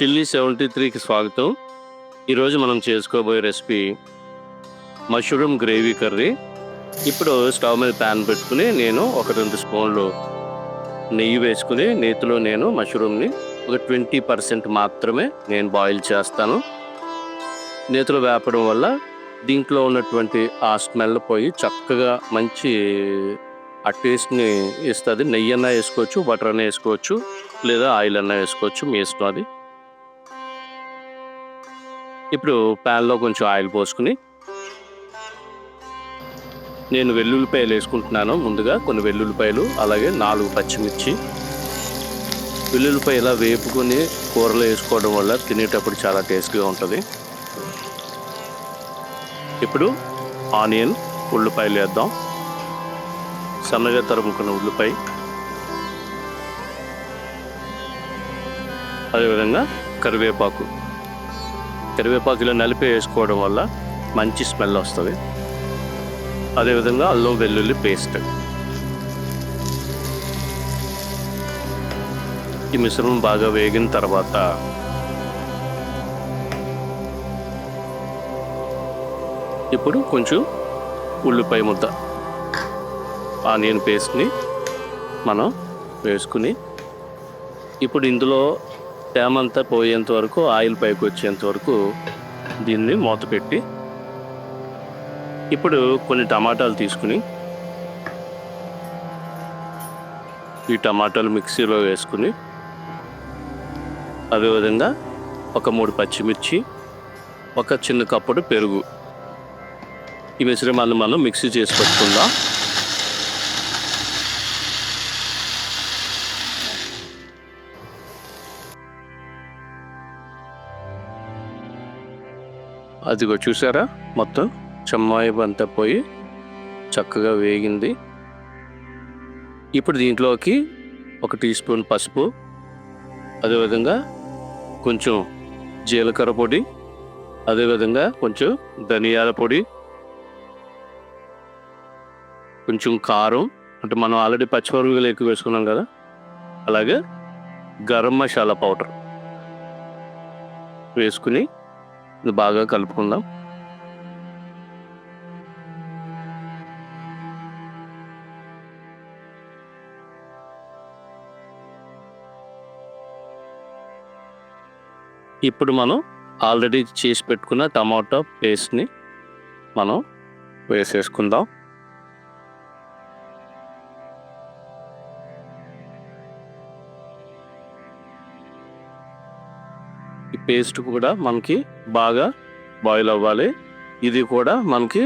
Chilli seventy త్రీకి స్వాగతం. ఈరోజు మనం చేసుకోబోయే రెసిపీ మష్రూమ్ గ్రేవీ కర్రీ. ఇప్పుడు స్టవ్ మీద ప్యాన్ పెట్టుకుని నేను ఒక రెండు స్పూన్లు నెయ్యి వేసుకుని నేతిలో నేను మష్రూమ్ని ఒక ట్వంటీ పర్సెంట్ మాత్రమే నేను బాయిల్ చేస్తాను. నేతిలో వేపడం వల్ల దీంట్లో ఉన్నటువంటి ఆ స్మెల్ పోయి చక్కగా మంచి ఆ టేస్ట్ని ఇస్తుంది. నెయ్యి అన్నా వేసుకోవచ్చు బటర్ అన్నా వేసుకోవచ్చు లేదా ఆయిల్ అన్నా వేసుకోవచ్చు మీ ఇష్టం అది. ఇప్పుడు ప్యాన్లో కొంచెం ఆయిల్ పోసుకుని నేను వెల్లుల్లిపాయలు వేసుకుంటున్నాను ముందుగా కొన్ని వెల్లుల్లిపాయలు అలాగే నాలుగు పచ్చిమిర్చి. వెల్లుల్లిపాయ ఇలా వేపుకొని కూరలో వేసుకోవడం వల్ల తినేటప్పుడు చాలా టేస్ట్గా ఉంటుంది. ఇప్పుడు ఆనియన్ ఉల్లిపాయలు వేద్దాం. సన్నగా తరుముకున్న ఉల్లిపాయ. అదేవిధంగా కరివేపాకు. కరివేపాకులో నలిపి వేసుకోవడం వల్ల మంచి స్మెల్ వస్తుంది. అదేవిధంగా అల్లం వెల్లుల్లి పేస్ట్. ఈ మిశ్రమం బాగా వేగిన తర్వాత ఇప్పుడు కొంచెం ఉల్లిపాయ ముద్ద. ఆనియన్ పేస్ట్ని మనం వేసుకుని ఇప్పుడు ఇందులో తేమంతా పోయేంత వరకు ఆయిల్ పైకి వచ్చేంత వరకు దీన్ని మూత పెట్టి ఇప్పుడు కొన్ని టమాటాలు తీసుకుని ఈ టమాటాలు మిక్సీలో వేసుకుని అదేవిధంగా ఒక మూడు పచ్చిమిర్చి ఒక చిన్న కప్పుడు పెరుగు. ఈ మిశ్రమాన్ని మనం మిక్సీ చేసి పెట్టుకుందాం. అదిగో చూసారా? మొత్తం చెమ్మాయి అంతా పోయి చక్కగా వేగింది. ఇప్పుడు దీంట్లోకి ఒక టీ స్పూన్ పసుపు అదేవిధంగా కొంచెం జీలకర్ర పొడి అదేవిధంగా కొంచెం ధనియాల పొడి కొంచెం కారం అంటే మనం ఆల్రెడీ పచ్చిమిరపకాయలు ఎక్కువ వేసుకున్నాం కదా? అలాగే గరం మసాలా పౌడర్ వేసుకుని ఇది బాగా కలుపుకుందాం. ఇప్పుడు మనం ఆల్రెడీ చేసి పెట్టుకున్న టమాటో పేస్ట్ని మనం వేసేసుకుందాం. ఈ పేస్ట్ కూడా మనకి బాగా బాయిల్ అవ్వాలి. ఇది కూడా మనకి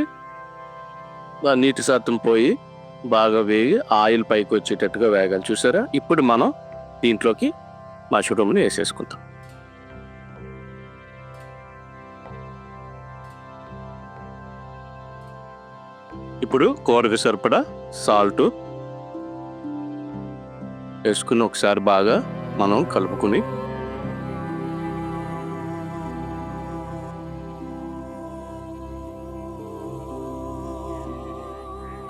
నీటి శాతం పోయి బాగా వేగి ఆయిల్ పైకి వచ్చేటట్టుగా వేగాలి. చూసారా? ఇప్పుడు మనం దీంట్లోకి మష్రూమ్ని వేసేసుకుంటాం ఇప్పుడు కూరకు సరిపడా సాల్ట్ వేసుకుని ఒకసారి బాగా మనం కలుపుకుని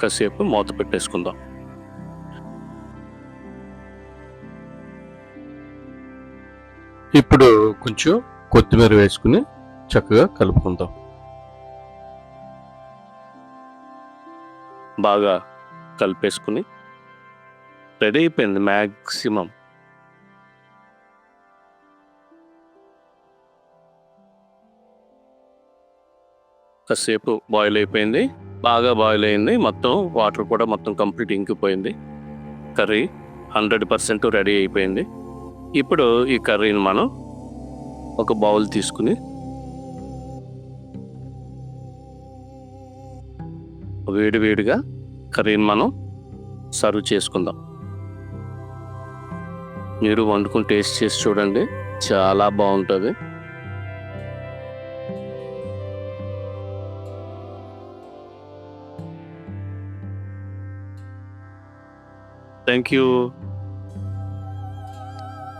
కాసేపు మూత పెట్టేసుకుందాం. ఇప్పుడు కొంచెం కొత్తిమీర వేసుకుని చక్కగా కలుపుకుందాం. బాగా కలిపేసుకుని రెడీ అయిపోయింది మ్యాక్సిమం కాసేపు బాయిల్ అయిపోయింది. బాగా బాయిల్ అయింది. మొత్తం వాటర్ కూడా మొత్తం కంప్లీట్ ఇంకిపోయింది. కర్రీ హండ్రెడ్ పర్సెంట్ రెడీ అయిపోయింది. ఇప్పుడు ఈ కర్రీని మనం ఒక బౌల్ తీసుకుని వేడి వేడిగా కర్రీని మనం సర్వ్ చేసుకుందాం. మీరు వండుకుని టేస్ట్ చేసి చూడండి. చాలా బాగుంటుంది. Thank you.